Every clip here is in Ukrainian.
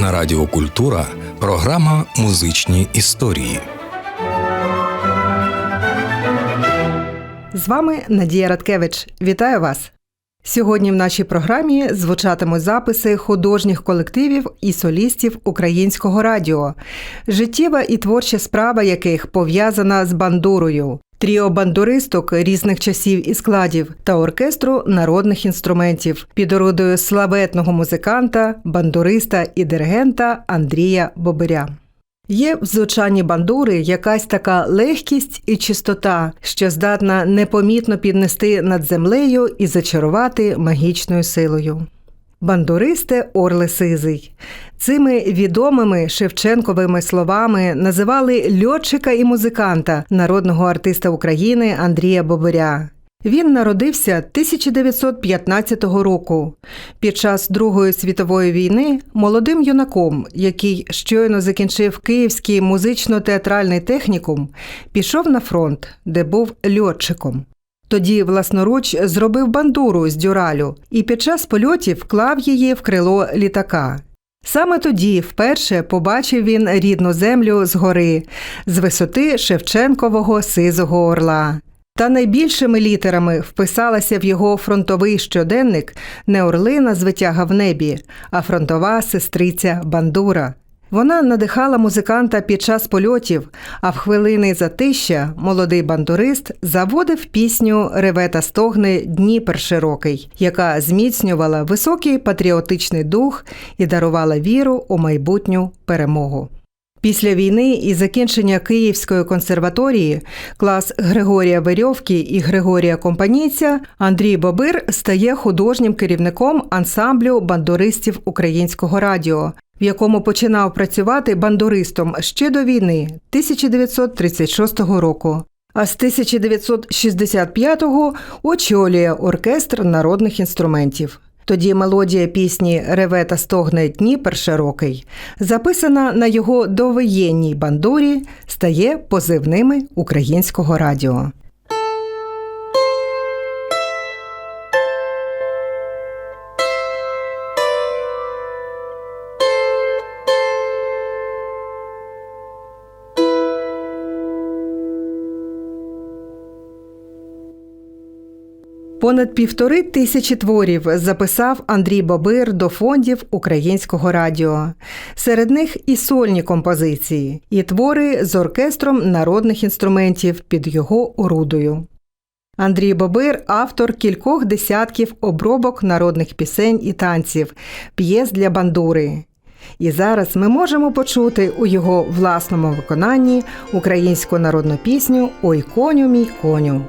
На Радіо Культура програма Музичні історії. З вами Надія Радкевич. Вітаю вас! Сьогодні в нашій програмі звучатимуть записи художніх колективів і солістів українського радіо, життєва і творча справа яких пов'язана з бандурою, тріо бандуристок різних часів і складів та оркестру народних інструментів під орудою славетного музиканта, бандуриста і диригента Андрія Бобиря. Є в звучанні бандури якась така легкість і чистота, що здатна непомітно піднести над землею і зачарувати магічною силою. Бандуристе Орле Сизий. Цими відомими Шевченковими словами називали льотчика і музиканта, народного артиста України Андрія Бобиря. Він народився 1915 року під час Другої світової війни молодим юнаком, який щойно закінчив Київський музично-театральний технікум, пішов на фронт, де був льотчиком. Тоді власноруч зробив бандуру з дюралю і під час польотів вклав її в крило літака. Саме тоді вперше побачив він рідну землю згори, з висоти Шевченкового сизого орла. Та найбільшими літерами вписалася в його фронтовий щоденник не орлина звитяга в небі, а фронтова сестриця Бандура. Вона надихала музиканта під час польотів, а в хвилини затища молодий бандурист заводив пісню Реве та стогне Дніпер широкий, яка зміцнювала високий патріотичний дух і дарувала віру у майбутню перемогу. Після війни і закінчення Київської консерваторії клас Григорія Верьовки і Григорія Компанійця Андрій Бобир стає художнім керівником ансамблю бандуристів українського радіо, в якому починав працювати бандуристом ще до війни 1936 року. А з 1965-го очолює оркестр народних інструментів. Тоді мелодія пісні Реве та стогне Дніпер широкий, записана на його довоєнній бандурі, стає позивними українського радіо. Понад півтори тисячі творів записав Андрій Бобир до фондів українського радіо. Серед них і сольні композиції, і твори з оркестром народних інструментів під його орудою. Андрій Бобир автор кількох десятків обробок народних пісень і танців, п'єс для бандури. І зараз ми можемо почути у його власному виконанні українську народну пісню Ой коню мій коню.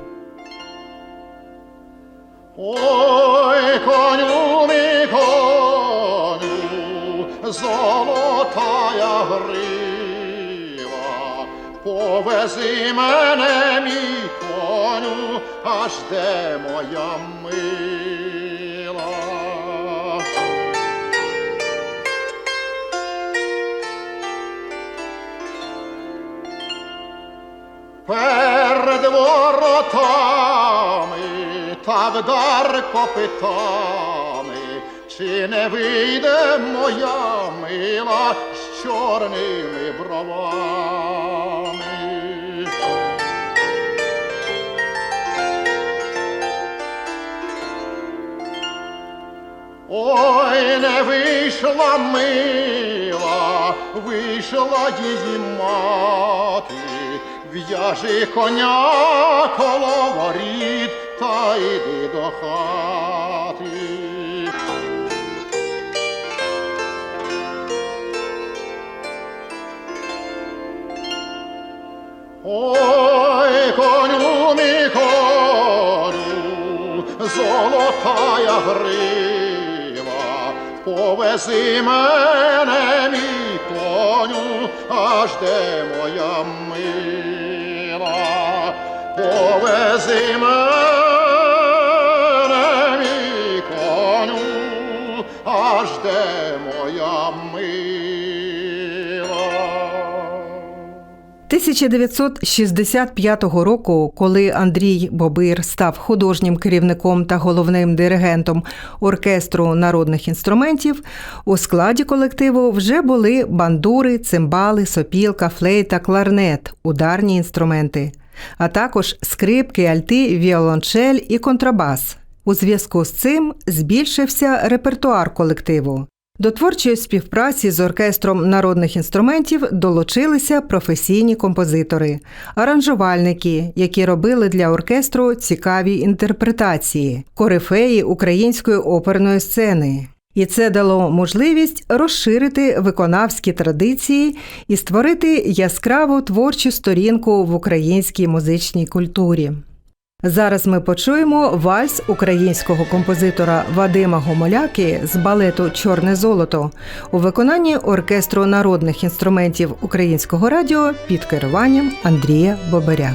Ой, коню мій коню, золотая грива, повези мене, мій коню, аж де моя мила. Перед воротами та вдар копитами, чи не вийде моя мила з чорними бровами. Ой, не вийшла мила, вийшла її мати, в'яжи коня коло воріт, та йди до хати. Ой, коню мій коню, золотая грива, повези мене, мій коню, аж де моя мила, повези мене, 1965 року, коли Андрій Бобир став художнім керівником та головним диригентом оркестру народних інструментів, у складі колективу вже були бандури, цимбали, сопілка, флейта, кларнет, ударні інструменти, а також скрипки, альти, віолончель і контрабас. У зв'язку з цим збільшився репертуар колективу. До творчої співпраці з оркестром народних інструментів долучилися професійні композитори, аранжувальники, які робили для оркестру цікаві інтерпретації, корифеї української оперної сцени. І це дало можливість розширити виконавські традиції і створити яскраву творчу сторінку в українській музичній культурі. Зараз ми почуємо вальс українського композитора Вадима Гомоляки з балету Чорне золото у виконанні оркестру народних інструментів українського радіо під керуванням Андрія Бобаря.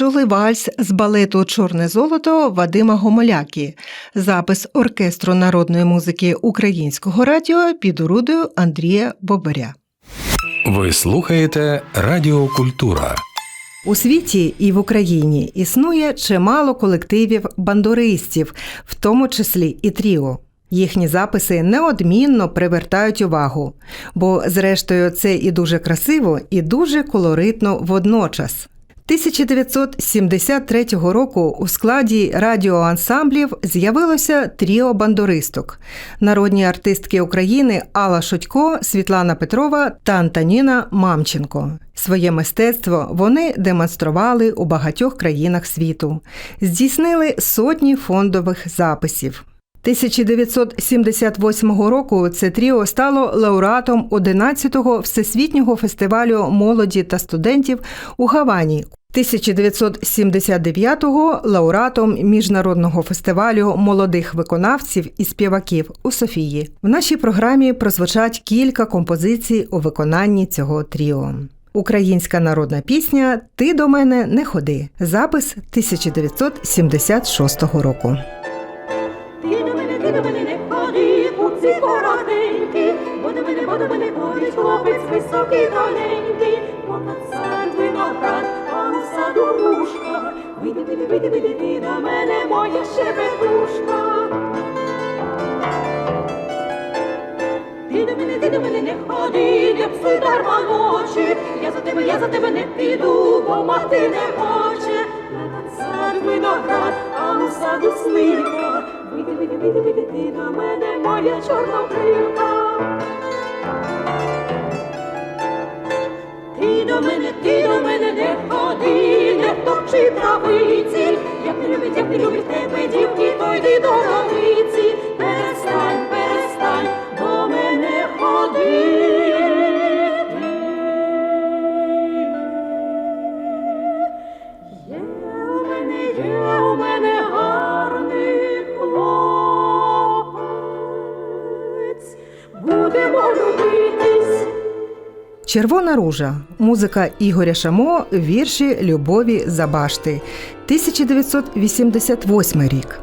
Почули вальс з балету Чорне золото Вадима Гомоляки, запис оркестру народної музики українського радіо під орудою Андрія Бобаря. Ви слухаєте Радіо Культура. У світі і в Україні існує чимало колективів бандуристів, в тому числі і тріо. Їхні записи неодмінно привертають увагу, бо, зрештою, це і дуже красиво, і дуже колоритно водночас. 1973 року у складі радіоансамблів з'явилося тріо бандуристок народні артистки України Алла Шутько, Світлана Петрова та Антоніна Мамченко. Своє мистецтво вони демонстрували у багатьох країнах світу, здійснили сотні фондових записів. 1978 року це тріо стало лауреатом 11-го всесвітнього фестивалю молоді та студентів у Гавані. 1979-го лауреатом міжнародного фестивалю молодих виконавців і співаків у Софії. В нашій програмі прозвучать кілька композицій у виконанні цього тріо. Українська народна пісня Ти до мене не ходи. Запис 1976 року. Високий тоненький, понад сад виноград, а в саду грушка. Вийди, вийди, вийди, вийди, ти до мене, моя щебетушка. Ти до мене, ти до мене не ходи, не псуй дарма ночі. Я за тебе, я за тебе не піду, бо мати не хоче. Сад виноград, а у саду слива. Вийди, вийди, вийди, вийди, ти до мене, моя чорнобривка. До мене, ти до мене не ходи, не топчи травиці. Як не любить, як не любить тебе дівки, то йди до равиці. Червона ружа. Музика Ігоря Шамо, вірші Любові Забашти. 1988 рік.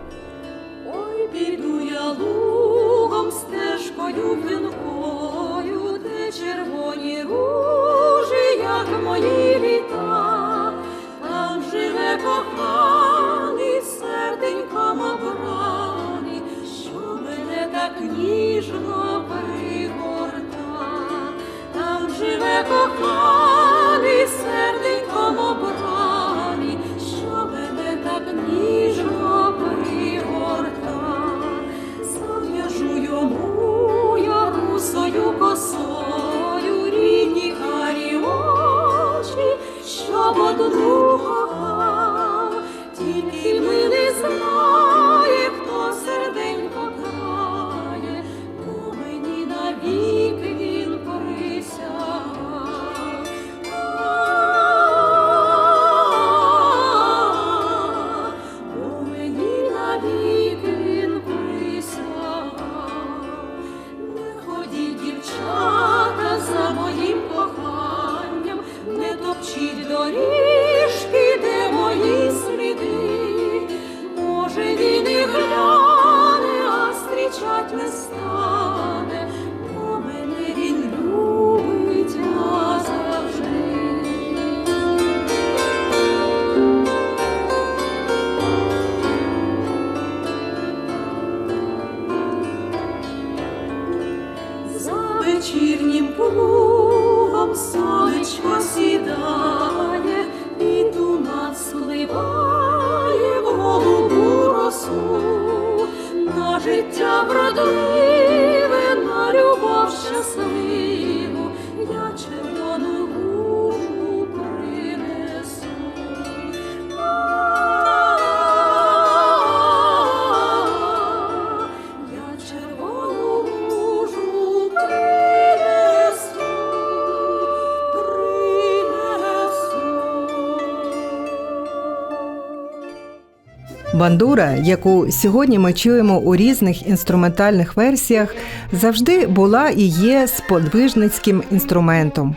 Бандура, яку сьогодні ми чуємо у різних інструментальних версіях, завжди була і є сподвижницьким інструментом.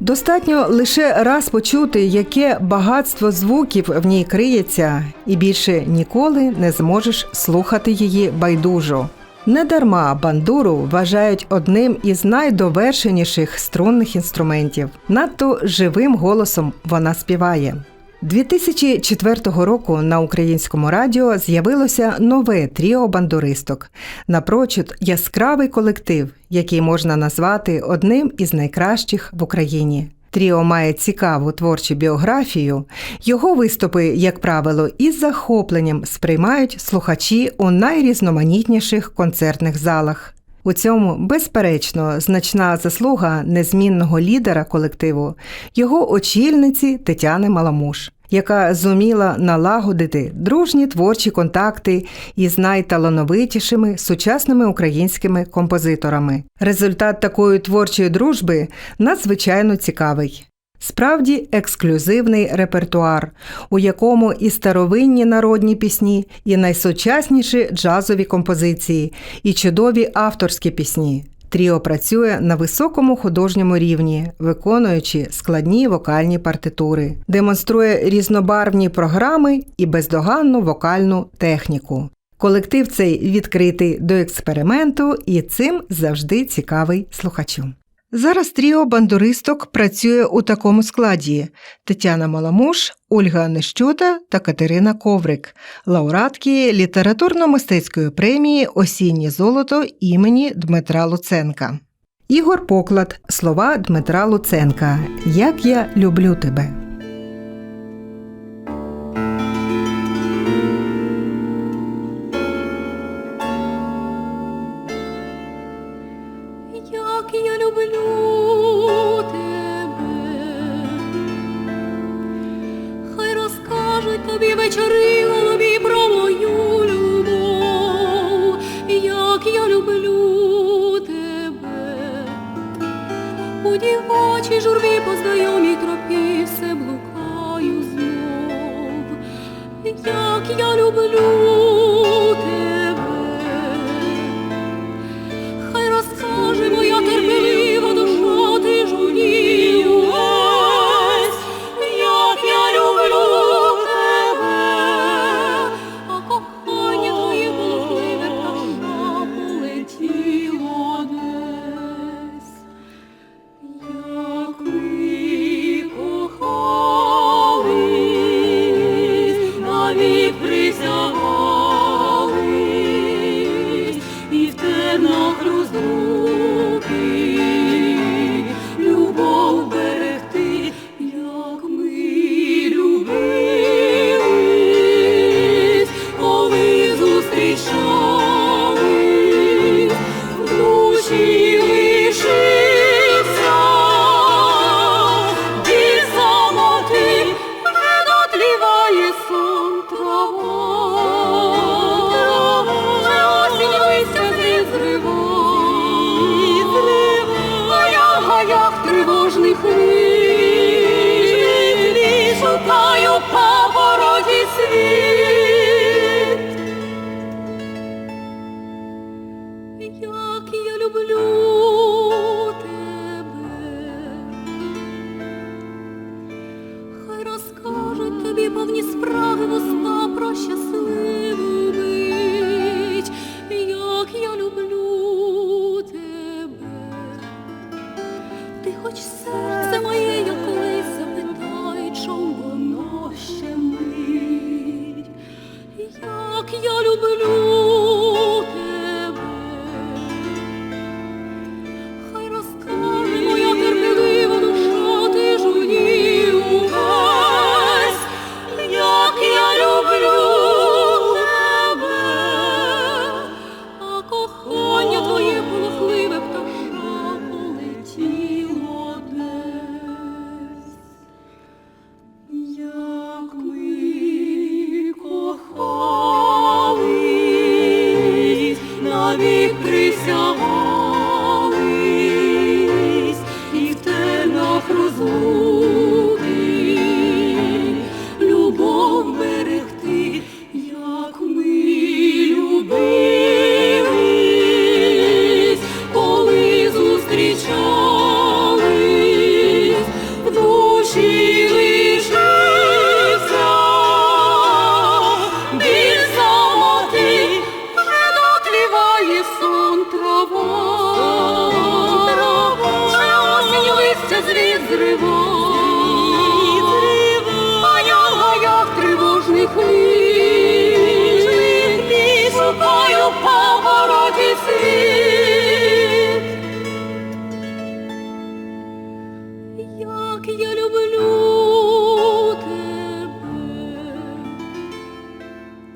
Достатньо лише раз почути, яке багатство звуків в ній криється, і більше ніколи не зможеш слухати її байдужо. Недарма бандуру вважають одним із найдовершеніших струнних інструментів. Надто живим голосом вона співає. 2004 року на українському радіо з'явилося нове тріо бандуристок, напрочуд яскравий колектив, який можна назвати одним із найкращих в Україні. Тріо має цікаву творчу біографію. Його виступи, як правило, із захопленням сприймають слухачі у найрізноманітніших концертних залах. У цьому, безперечно, значна заслуга незмінного лідера колективу, його очільниці Тетяни Маламуш, яка зуміла налагодити дружні творчі контакти із найталановитішими сучасними українськими композиторами. Результат такої творчої дружби надзвичайно цікавий. Справді ексклюзивний репертуар, у якому і старовинні народні пісні, і найсучасніші джазові композиції, і чудові авторські пісні. Тріо працює на високому художньому рівні, виконуючи складні вокальні партитури, демонструє різнобарвні програми і бездоганну вокальну техніку. Колектив цей відкритий до експерименту і цим завжди цікавий слухачу. Зараз тріо бандуристок працює у такому складі: Тетяна Маламуш, Ольга Нещота та Катерина Коврик, лауреатки літературно-мистецької премії Осіннє золото імені Дмитра Луценка. Ігор Поклад, слова Дмитра Луценка. Як я люблю тебе. deeply.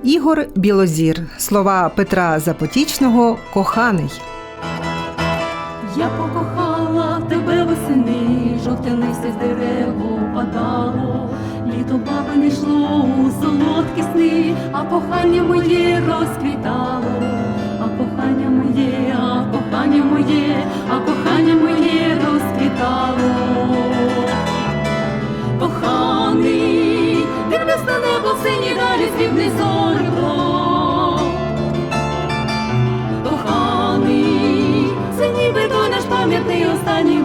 Ігор Білозір. Слова Петра Запотічного коханий. Я покохала тебе весени, жовте листя з дерев опадало, літо баби не йшло у солодкі сни, а кохання моє розквітало, а кохання моє, а кохання моє, а кохання моє розквітало. Коханий небо сині далі срібний зорко. Коханий, це ніби той наш пам'ятний останній.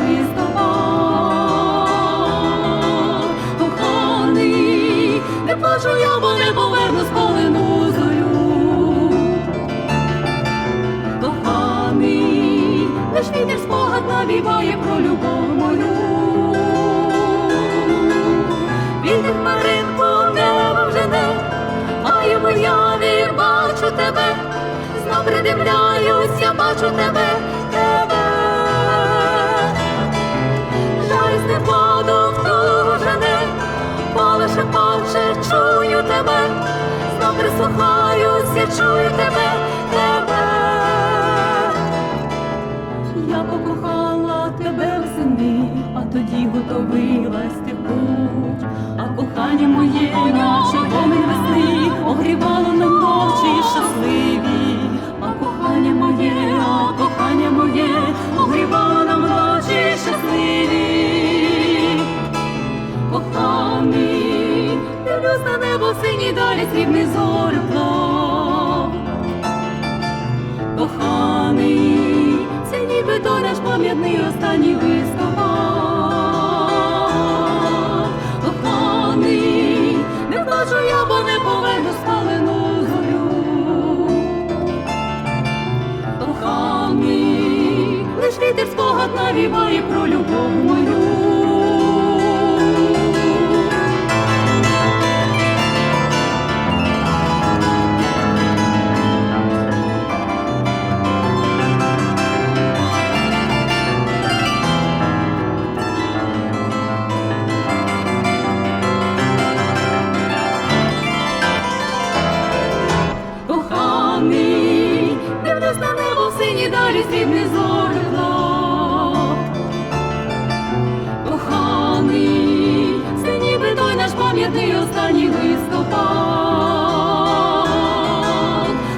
Знов я бачу тебе, тебе. Жаль не воду в ту жене, поле чую тебе, знов прислухаюсь, я чую тебе, тебе. Я покохала тебе восени, а тоді готовилась ти путь. А кохання моє, наче вогонь весни, огрівало нам ночі щасливі. Моє, огрівало нам ночі щасливі. Коханий, дивлюсь на небо синій далі срібний зорюплав коханий, це ніби то наш пам'ятний останній виступав. Спогад навіває про наш останній листопад.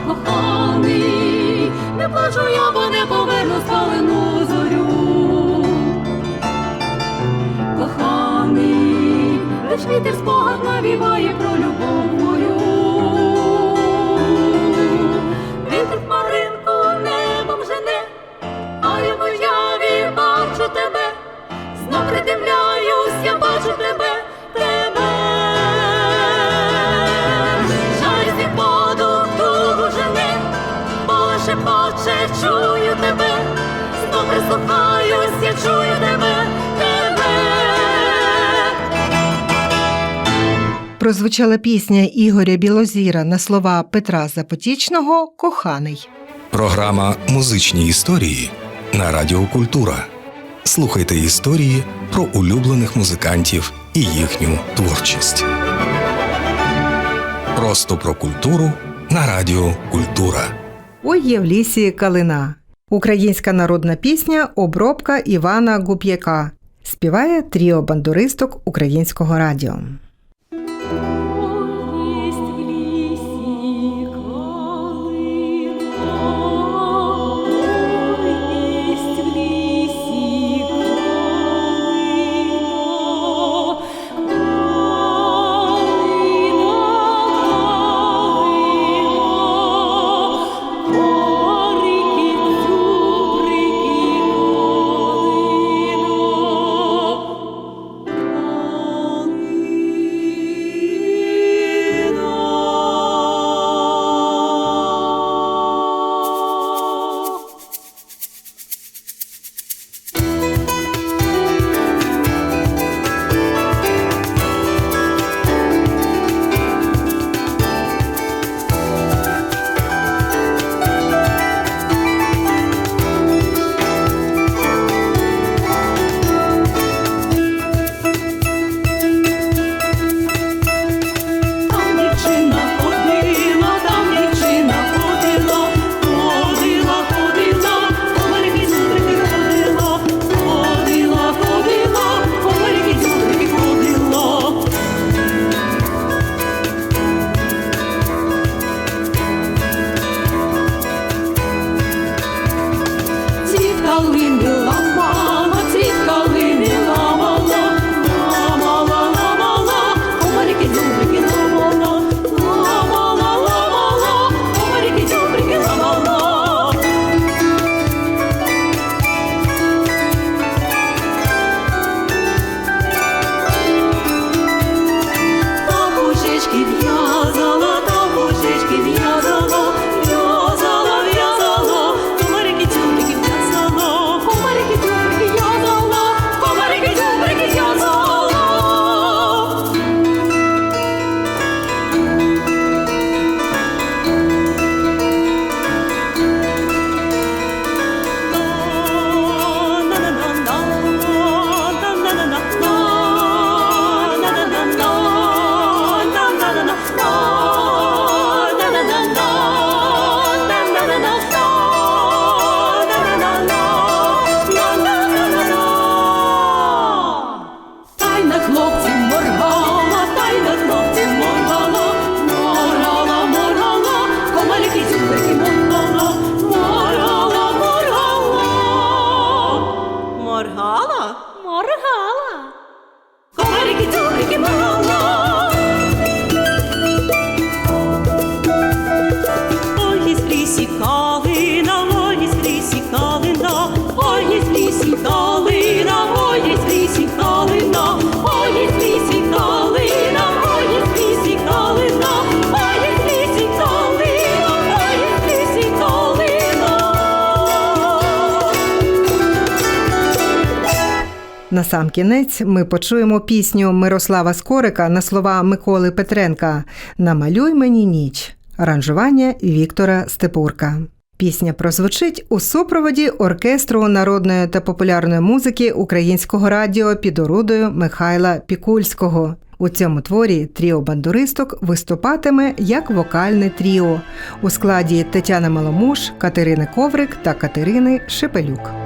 Коханий, не плачу я, бо не поверну спалену зорю. Коханий, лиш вітер спогад Прозвучала пісня Ігоря Білозіра на слова Петра Запотічного Коханий. Програма Музичні історії на Радіо Культура. Слухайте історії про улюблених музикантів і їхню творчість. Просто про культуру на Радіо Культура. Ой є в лісі калина. Українська народна пісня Обробка Івана Гуп'яка. Співає тріо бандуристок українського радіо. Сам кінець ми почуємо пісню Мирослава Скорика на слова Миколи Петренка Намалюй мені ніч. Аранжування Віктора Степурка. Пісня прозвучить у супроводі оркестру народної та популярної музики українського радіо під орудою Михайла Пікульського. У цьому творі тріо бандуристок виступатиме як вокальне тріо у складі Тетяни Маломуш, Катерини Коврик та Катерини Шепелюк.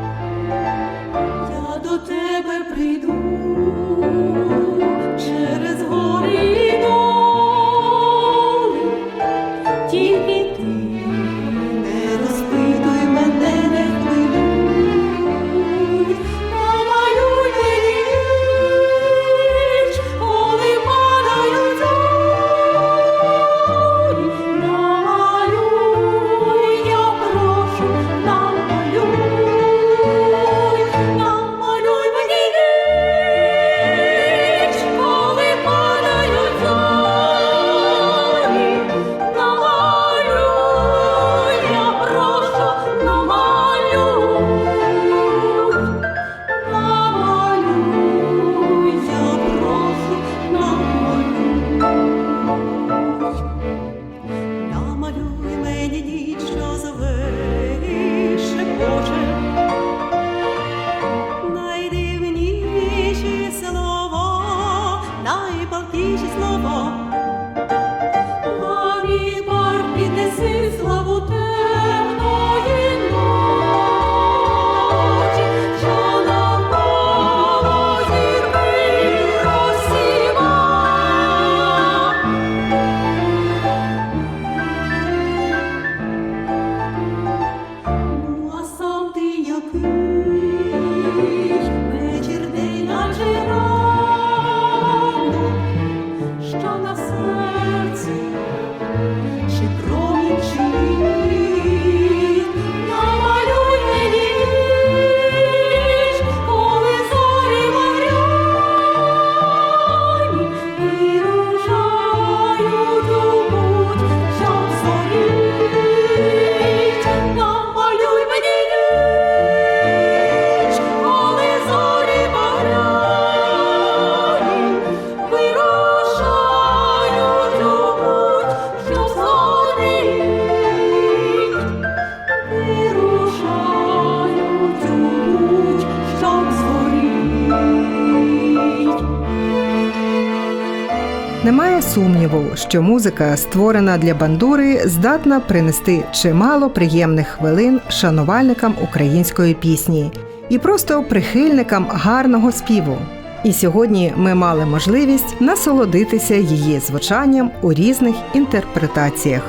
Що музика, створена для бандури, здатна принести чимало приємних хвилин шанувальникам української пісні і просто прихильникам гарного співу. І сьогодні ми мали можливість насолодитися її звучанням у різних інтерпретаціях.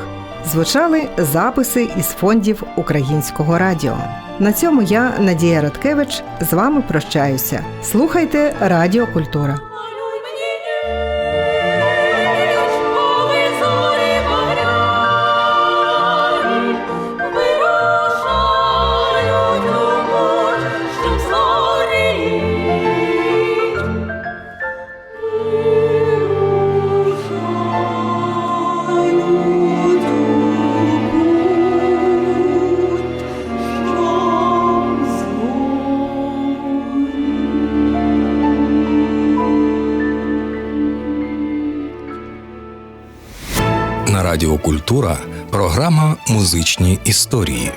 Звучали записи із фондів українського радіо. На цьому я, Надія Радкевич, з вами прощаюся. Слухайте Радіо Культура. На Радіо Культура програма Музичні історії.